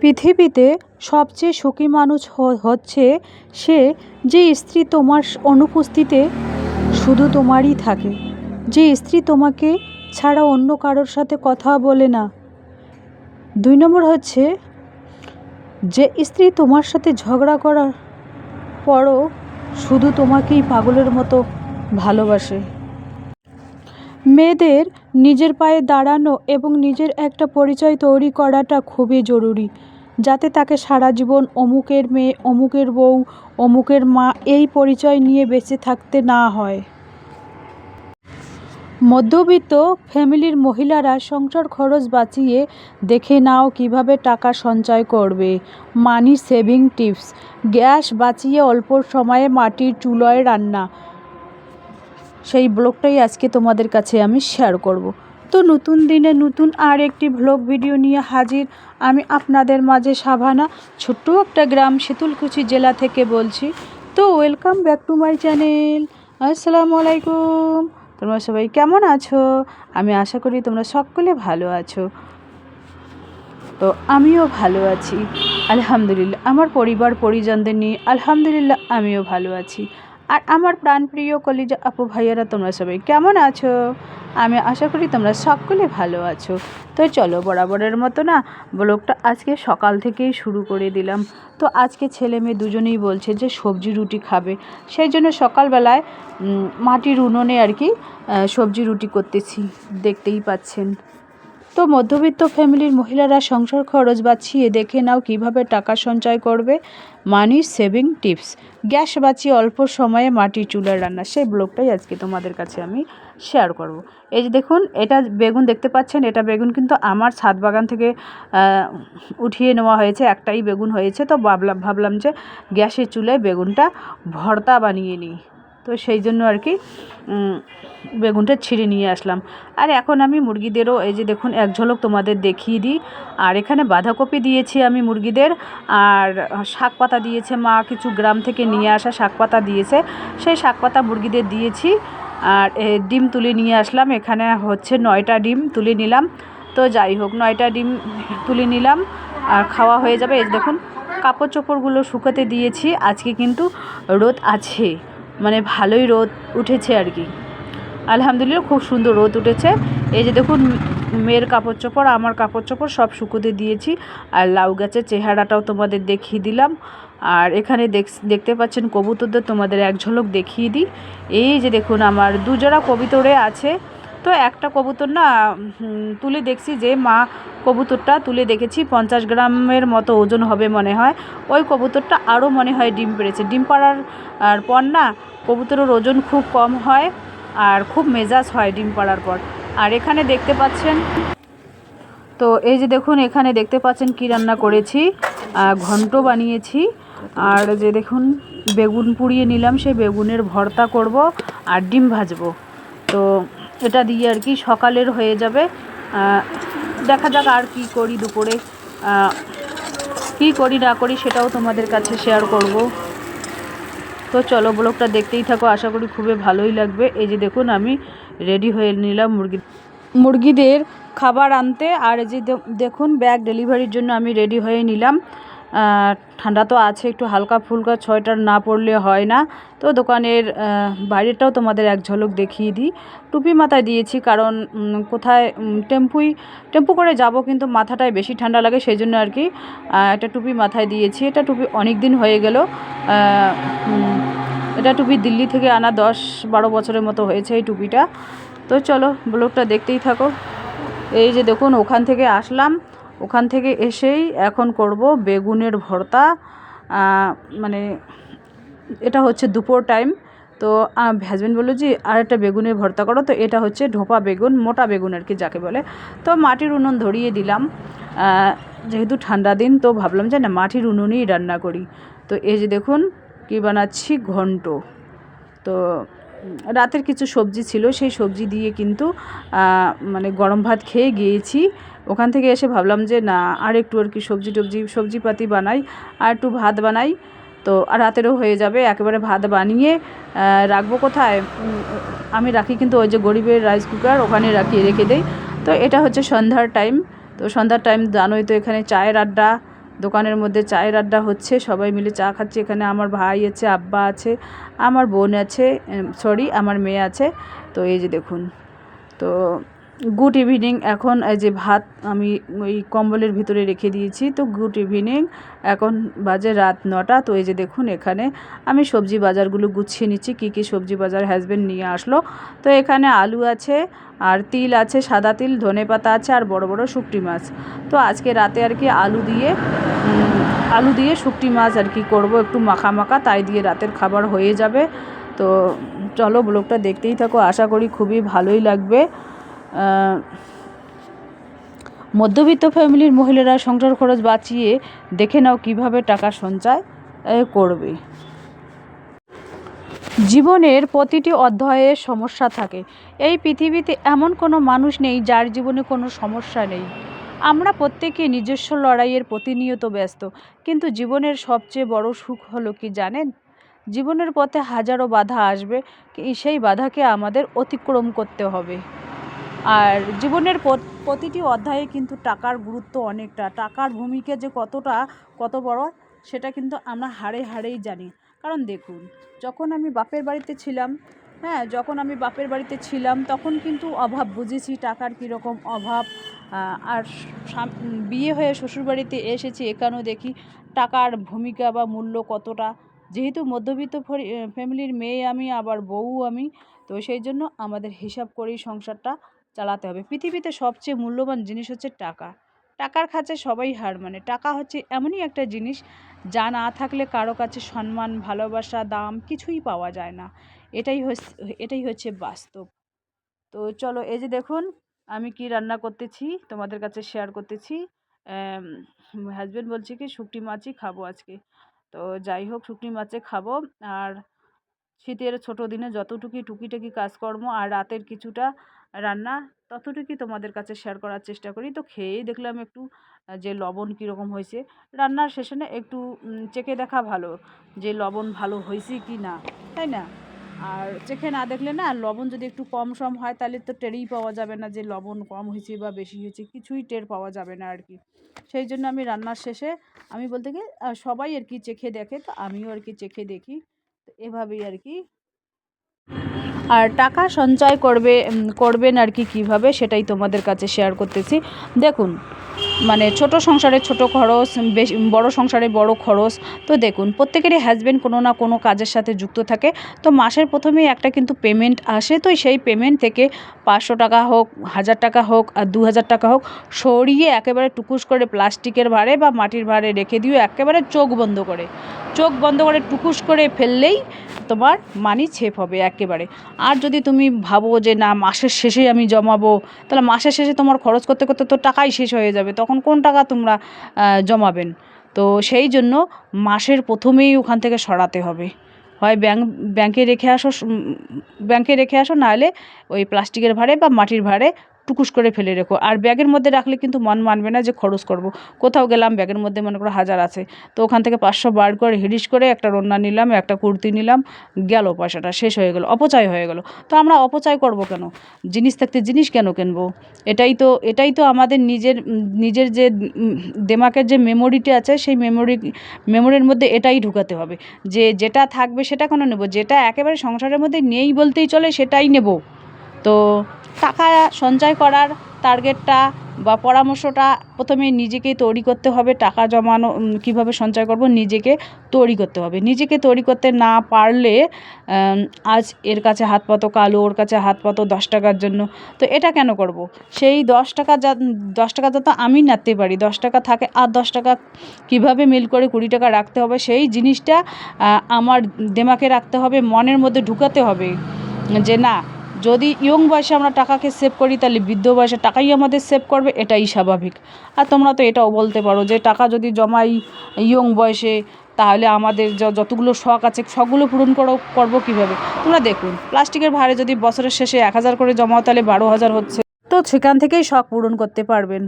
পৃথিবীতে সবচেয়ে সুখী মানুষ হচ্ছে সে যে স্ত্রী তোমার অনুপস্থিতিতে শুধু তোমারই থাকে। যে স্ত্রী তোমাকে ছাড়া অন্য কারোর সাথে কথা বলে না। দুই নম্বর হচ্ছে যে স্ত্রী তোমার সাথে ঝগড়া করার পরও শুধু তোমাকেই পাগলের মতো ভালোবাসে। মেয়েদের নিজের পায়ে দাঁড়ানো এবং নিজের একটা পরিচয় তৈরি করাটা খুবই জরুরি। যাতে তাকে সারা জীবন অমুকের মেয়ে, অমুকের বউ, অমুকের মা এই পরিচয় নিয়ে বেঁচে থাকতে না হয়। মধ্যবিত্ত ফ্যামিলির মহিলারা সংসার খরচ বাঁচিয়ে দেখে নাও কীভাবে টাকা সঞ্চয় করবে। মানি সেভিং টিপস, গ্যাস বাঁচিয়ে অল্প সময়ে মাটির চুলোয় রান্না। সেই ব্লগটাই আজকে তোমাদের কাছে আমি শেয়ার করব। তো নতুন দিনে নতুন আর একটি ভ্লগ ভিডিও নিয়ে হাজির। আমি আপনাদের মাঝে সাভানা, ছোট্ট একটা গ্রাম শীতলকুচি জেলা থেকে বলছি। তো welcome back to my channel আসসালামু আলাইকুম। তোমরা সবাই কেমন আছো? আমি আশা করি তোমরা সকলে ভালো আছো। তো আমিও ভালো আছি। আলহামদুলিল্লাহ, আমার পরিবার পরিজনদের নিয়ে আলহামদুলিল্লাহ আমিও ভালো আছি। আর আমার প্রাণপ্রিয় কলিজা আপু, ভাইয়ারা, তোমরা সবাই কেমন আছো? আমি আশা করি তোমরা সকলে ভালো আছো। তো চলো, বরাবরের মতো না, ব্লগটা আজকে সকাল থেকেই শুরু করে দিলাম। তো আজকে ছেলে মেয়ে দুজনেই বলছে যে সবজি রুটি খাবে। সেই জন্য সকালবেলায় মাটির উনুনে আর কি সবজি রুটি করতেছি। দেখতেই পাচ্ছেন। তো মধ্যবিত্ত ফ্যামিলির মহিলারা সংসার খরচ বাঁচিয়ে দেখে নাও কীভাবে টাকা সঞ্চয় করবে। মানি সেভিং টিপস। গ্যাস বাঁচিয়ে অল্প সময়ে মাটির চুলার রান্না। সেই ব্লগটাই আজকে তোমাদের কাছে আমি শেয়ার করব। এই যে দেখুন, এটা বেগুন দেখতে পাচ্ছেন, এটা বেগুন কিন্তু আমার ছাদ বাগান থেকে উঠিয়ে নেওয়া হয়েছে, একটাই বেগুন হয়েছে। তো ভাবলাম ভাবলাম যে গ্যাসের চুলায় বেগুনটা ভর্তা বানিয়ে নিই। তো সেই জন্য আর কি বেগুনটা ছিঁড়ে নিয়ে আসলাম। আর এখন আমি মুরগিদেরও, এই যে দেখুন, এক ঝলক তোমাদের দেখিয়ে দিই। আর এখানে বাঁধাকপি দিয়েছি আমি মুরগিদের, আর শাক পাতা দিয়েছে মা, কিছু গ্রাম থেকে নিয়ে আসা শাক পাতা দিয়েছে। সেই শাক পাতা মুরগিদের দিয়েছি, আর ডিম তুলে নিয়ে আসলাম। এখানে হচ্ছে নয়টা ডিম তুলে নিলাম। তো যাই হোক, নয়টা ডিম তুলে নিলাম, আর খাওয়া হয়ে যাবে। এই দেখুন, কাপড় চোপড়গুলো শুকাতে দিয়েছি। আজকে কিন্তু রোদ আছে। মানে ভালোই রোদ উঠেছে আর কি। আলহামদুলিল্লাহ খুব সুন্দর রোদ উঠেছে। এই যে দেখুন, মেয়ের কাপড় চোপড়, আমার কাপড় চোপড় সব শুকোতে দিয়েছি। আর লাউ গাছের চেহারাটাও তোমাদের দেখিয়ে দিলাম। আর এখানে দেখ- দেখতে পাচ্ছেন কবুতরদের, তোমাদের এক ঝলক দেখিয়ে দিই। এই যে দেখুন, আমার দুজোড়া কবিতরে আছে। তো একটা কবুতর না তুলে দেখছি যে মা কবুতরটা তুলে দেখেছি, পঞ্চাশ গ্রামের মতো ওজন হবে মনে হয়। ওই কবুতরটা আরও মনে হয় ডিম পেড়েছে। ডিম পাড়ার পর না কবুতরের ওজন খুব কম হয় আর খুব মেজাজ হয় ডিম পাড়ার পর। আর এখানে দেখতে পাচ্ছেন, তো এই যে দেখুন, এখানে দেখতে পাচ্ছেন কি রান্না করেছি। ঘন্ট বানিয়েছি। আর যে দেখুন, বেগুন পুড়িয়ে নিলাম, সেই বেগুনের ভর্তা করব আর ডিম ভাজবো। তো এটা দিয়ে আর কি সকালের হয়ে যাবে। দেখা যাক আর কি করি দুপুরে। কি করি না করি সেটাও তোমাদের কাছে শেয়ার করব। তো চলো ব্লগটা দেখতেই থাকো, আশা করি খুবই ভালোই লাগবে। এই যে দেখুন, আমি রেডি হয়ে নিলাম মুরগি। মুরগিদের খাবার আনতে, আর এই যে দেখুন ব্যাগ ডেলিভারির জন্য আমি রেডি হয়ে নিলাম। ঠান্ডা তো আছে, একটু হালকা ফুলকা ছয়টার না পড়লে হয় না। তো দোকানের বাইরেটাও তোমাদের এক ঝলক দেখিয়ে দিই। টুপি মাথায় দিয়েছি কারণ কোথায় টেম্পুই, টেম্পু করে যাব কিন্তু মাথাটায় বেশি ঠান্ডা লাগে সেই জন্য আর কি একটা টুপি মাথায় দিয়েছি। এটা টুপি অনেক দিন হয়ে গেল এটা টুপি দিল্লি থেকে আনা দশ বারো বছরের মতো হয়েছে এই টুপিটা। তো চলো, ব্লগটা দেখতেই থাকো। এই যে দেখুন, ওখান থেকে আসলাম। ওখান থেকে এসেই এখন করব বেগুনের ভর্তা মানে এটা হচ্ছে দুপুর টাইম তো হাজব্যান্ড বলল যে আর একটা বেগুনের ভর্তা করো। তো এটা হচ্ছে ঢোপা বেগুন, মোটা বেগুন আর কি যাকে বলে। তো মাটির উনুন ধরিয়ে দিলাম। যেহেতু ঠান্ডা দিন, তো ভাবলাম যে না, মাটির উনুনেই রান্না করি। তো এই যে দেখুন, কী বানাচ্ছি, ঘন্ট। তো, রাতের কিছু সবজি ছিল, সেই সবজি দিয়ে কিন্তু মানে গরম ভাত খেয়ে গিয়েছি। ওখান থেকে এসে ভাবলাম যে না, আর একটু আর কি সবজি টবজি, সবজিপাতি বানাই, আর একটু ভাত বানাই। তো আর রাতেরও হয়ে যাবে, একেবারে ভাত বানিয়ে রাখব কোথায়? আমি রাখি কিন্তু ওই যে গরিবের রাইস কুকার ওখানে রাখি, রেখে দেই। তো এটা হচ্ছে সন্ধ্যার টাইম তো সন্ধ্যার টাইম জানোই তো এখানে চায়ের আড্ডা। দোকানের মধ্যে চায়ের আড্ডা হচ্ছে, সবাই মিলে চা খাচ্ছে। এখানে আমার ভাই আছে, আব্বা আছে, আমার বোন আছে সরি আমার মেয়ে আছে। তো এই যে দেখুন। তো গুড ইভিনিং এখন এই যে ভাত আমি ওই কম্বলের ভিতরে রেখে দিয়েছি। তো গুড ইভিনিং এখন বাজে রাত নটা। তো এই যে দেখুন এখানে আমি সবজি বাজারগুলো গুছিয়ে নিচ্ছি। কী কী সবজি বাজার হাজব্যান্ড নিয়ে আসলো। তো এখানে আলু আছে, আর তিল আছে, সাদা তিল, ধনে পাতা আছে, আর বড় বড় শুকটি মাছ। তো আজকে রাতে আর কি আলু দিয়ে আলু দিয়ে শুকটি মাছ আর কি করব। একটু মাখা মাখা, তাই দিয়ে রাতের খাবার হয়ে যাবে। তো চলো ব্লগটা দেখতেই থাকো। আশা করি খুবই ভালোই লাগবে। মধ্যবিত্ত ফ্যামিলির মহিলারা সংসার খরচ বাঁচিয়ে দেখে নাও কীভাবে টাকা সঞ্চয় করবে। জীবনের প্রতিটি অধ্যায়ে সমস্যা থাকে। এই পৃথিবীতে এমন কোনো মানুষ নেই যার জীবনে কোনো সমস্যা নেই। আমরা প্রত্যেকে নিজস্ব লড়াইয়ের প্রতিনিয়ত ব্যস্ত, কিন্তু জীবনের সবচেয়ে বড় সুখ হলো কি জানেন? জীবনের পথে হাজারো বাধা আসবে, সেই বাধাকে আমাদের অতিক্রম করতে হবে। আর জীবনের প্রতিটি অধ্যায়ে কিন্তু টাকার গুরুত্ব অনেকটা। টাকার ভূমিকা যে কতটা, কত বড়, সেটা কিন্তু আমরা হাড়ে হাড়েই জানি। কারণ দেখুন, যখন আমি বাপের বাড়িতে ছিলাম হ্যাঁ যখন আমি বাপের বাড়িতে ছিলাম, তখন কিন্তু অভাব বুঝেছি, টাকার কীরকম অভাব। আর বিয়ে হয়ে শ্বশুরবাড়িতে এসেছি এখানেও দেখি টাকার ভূমিকা বা মূল্য কতটা। যেহেতু মধ্যবিত্ত ফ্যামিলির মেয়ে আমি, আবার বউ আমি, তো সেই জন্য আমাদের হিসাব করেই সংসারটা চালাতে হবে। পৃথিবীতে সবচেয়ে মূল্যবান জিনিস হচ্ছে টাকা। টাকার কাছে সবাই হার মানে। টাকা হচ্ছে এমনই একটা জিনিস যা না থাকলে কারও কাছে সম্মান, ভালোবাসা, দাম কিছুই পাওয়া যায় না। এটাই হচ্ছে এটাই হচ্ছে বাস্তব। তো চলো, এই যে দেখুন, আমি কি রান্না করতেছি, তোমাদের কাছে শেয়ার করতেছি। হাজব্যান্ড বলছে কি শুকটি মাছই খাব আজকে। তো যাই হোক শুকটি মাছে খাব। আর শীতের ছোট দিনে যতটুকুই টুকিটাকি কাজকর্ম, আর রাতের কিছুটা রান্না ততটুকুই তোমাদের কাছে শেয়ার করার চেষ্টা করি। তো খেয়েই দেখলাম একটু যে লবণ কীরকম হয়েছে। রান্নার শেষে একটু চেখে দেখা ভালো যে লবণ ভালো হয়েছে কি না, তাই না? আর চেখে না দেখলে না লবণ যদি একটু কম সম হয় তাহলে তো টেরই পাওয়া যাবে না যে লবণ কম হয়েছে বা বেশি হয়েছে, কিছুই টের পাওয়া যাবে না আর কি সেই জন্য আমি রান্নার শেষে আমি বলতে গিয়ে সবাই আর কি চেখে দেখে, তো আমিও আর কি চেখে দেখি। তো এভাবেই আর কি আর টাকা সঞ্চয় করবে করবেন আর কি কীভাবে সেটাই তোমাদের কাছে শেয়ার করতেছি। দেখুন মানে ছোট সংসারে ছোট খরচ, বেশি, বড় সংসারে বড় খরচ। তো দেখুন, প্রত্যেকেরই হাজব্যান্ড কোনো না কোনো কাজের সাথে যুক্ত থাকে। তো মাসের প্রথমেই একটা কিন্তু পেমেন্ট আসে। তো সেই পেমেন্ট থেকে পাঁচশো টাকা হোক, হাজার টাকা হোক, আর দু হাজার টাকা হোক, সরিয়ে একেবারে টুকুস করে প্লাস্টিকের ভাড়ে বা মাটির ভাড়ে রেখে দিও একেবারে চোখ বন্ধ করে। চোখ বন্ধ করে টুকুস করে ফেললেই তোমার মানি ছেপ হবে একেবারে। আর যদি তুমি ভাবো যে না, মাসের শেষে আমি জমাবো, তাহলে মাসের শেষে তোমার খরচ করতে করতে তো টাকাই শেষ হয়ে যাবে। তখন কোন টাকা তোমরা জমাবেন? তো সেই জন্য মাসের প্রথমেই ওখান থেকে সরাতে হবে। হয় ব্যাংক, ব্যাংকে রেখে আসো ব্যাংকে রেখে আসো, নাহলে ওই প্লাস্টিকের ভাড়ে বা মাটির ভাড়ে টুকুস করে ফেলে রেখো। আর ব্যাগের মধ্যে রাখলে কিন্তু মন মানবে না যে খরচ করব। কোথাও গেলাম, ব্যাগের মধ্যে মনে করো হাজার আছে। তো ওখান থেকে পাঁচশো বার করে হিরিশ করে একটা রন্না নিলাম, একটা কুর্তি নিলাম, গেল পয়সাটা, শেষ হয়ে গেল, অপচয় হয়ে গেল। তো আমরা অপচয় করব কেন? জিনিস থাকতে জিনিস কেন কিনবো? এটাই তো এটাই তো আমাদের নিজের নিজের যে, দেমাকের যে মেমোরিটি আছে, সেই মেমোরি, মেমোরির মধ্যে এটাই ঢুকাতে হবে। যে যেটা থাকবে সেটা কেন নেব? যেটা একেবারে সংসারের মধ্যে নেই বলতেই চলে সেটাই নেব। তো টাকা সঞ্চয় করার টার্গেটটা বা পরামর্শটা প্রথমে নিজেকেই তৈরি করতে হবে, টাকা জমানো কীভাবে সঞ্চয় করব নিজেকে তৈরি করতে হবে। নিজেকে তৈরি করতে না পারলে আজ এর কাছে হাত পাতো, কালো ওর কাছে হাত পাতো দশ টাকার জন্য। তো এটা কেন করব? সেই দশ টাকা যা, দশ টাকা যাতে আমি নাড়তে পারি, দশ টাকা থাকে আর দশ টাকা কীভাবে মিল করে কুড়ি টাকা রাখতে হবে, সেই জিনিসটা আমার দেমাকে রাখতে হবে, মনের মধ্যে ঢুকাতে হবে যে না যদি ইয়ং বয়সে আমরা টাকাকে সেভ করি, তাহলে বৃদ্ধ বয়সে টাকাই আমাদের সেভ করবে, এটাই স্বাভাবিক। আর তোমরা তো এটাও বলতে পারো যে টাকা যদি জমাই ইয়ং বয়সে, তাহলে আমাদের যতগুলো শখ আছে সবগুলো পূরণ করো, করব কীভাবে? তোমরা দেখুন, প্লাস্টিকের ভারে যদি বছরের শেষে এক হাজার করে জমাও, তাহলে বারো হাজার হচ্ছে। তো সেখান থেকেই শখ পূরণ করতে পারবেন।